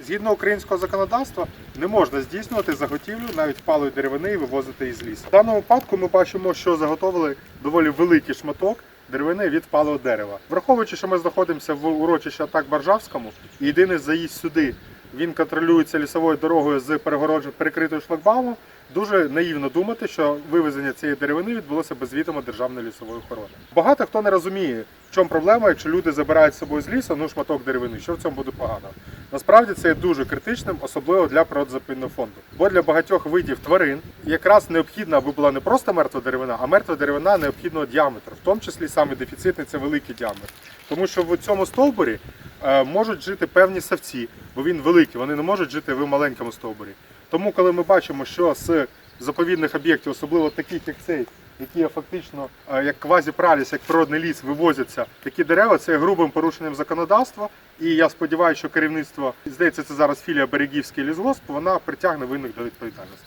Згідно українського законодавства, не можна здійснювати заготівлю навіть палої деревини і вивозити із лісу. В даному випадку ми бачимо, що заготовили доволі великий шматок деревини від палого дерева. Враховуючи, що ми знаходимося в урочищі Атак Баржавському, і єдиний заїзд сюди він контролюється лісовою дорогою з перегороджен перекритою шлагбаумом. Дуже наївно думати, що вивезення цієї деревини відбулося без відома державної лісової охорони. Багато хто не розуміє, в чому проблема, якщо люди забирають з собою з лісу ну шматок деревини. Що в цьому буде погано? Насправді це є дуже критичним, особливо для природозапинного фонду. Бо для багатьох видів тварин якраз необхідна, аби була не просто мертва деревина, а мертва деревина необхідного діаметру, в тому числі саме дефіцитний це великий діаметр. Тому що в цьому стовбурі е, можуть жити певні савці, бо він великий, вони не можуть жити в маленькому стовбурі. Тому, коли ми бачимо, що з заповідних об'єктів, особливо таких як цей, які фактично е, як квазіпраліс, як природний ліс, вивозяться такі дерева, це є грубим порушенням законодавства. І я сподіваюся, що керівництво здається, це зараз філія Берегівський лісгосп, вона притягне винних до відповідальності.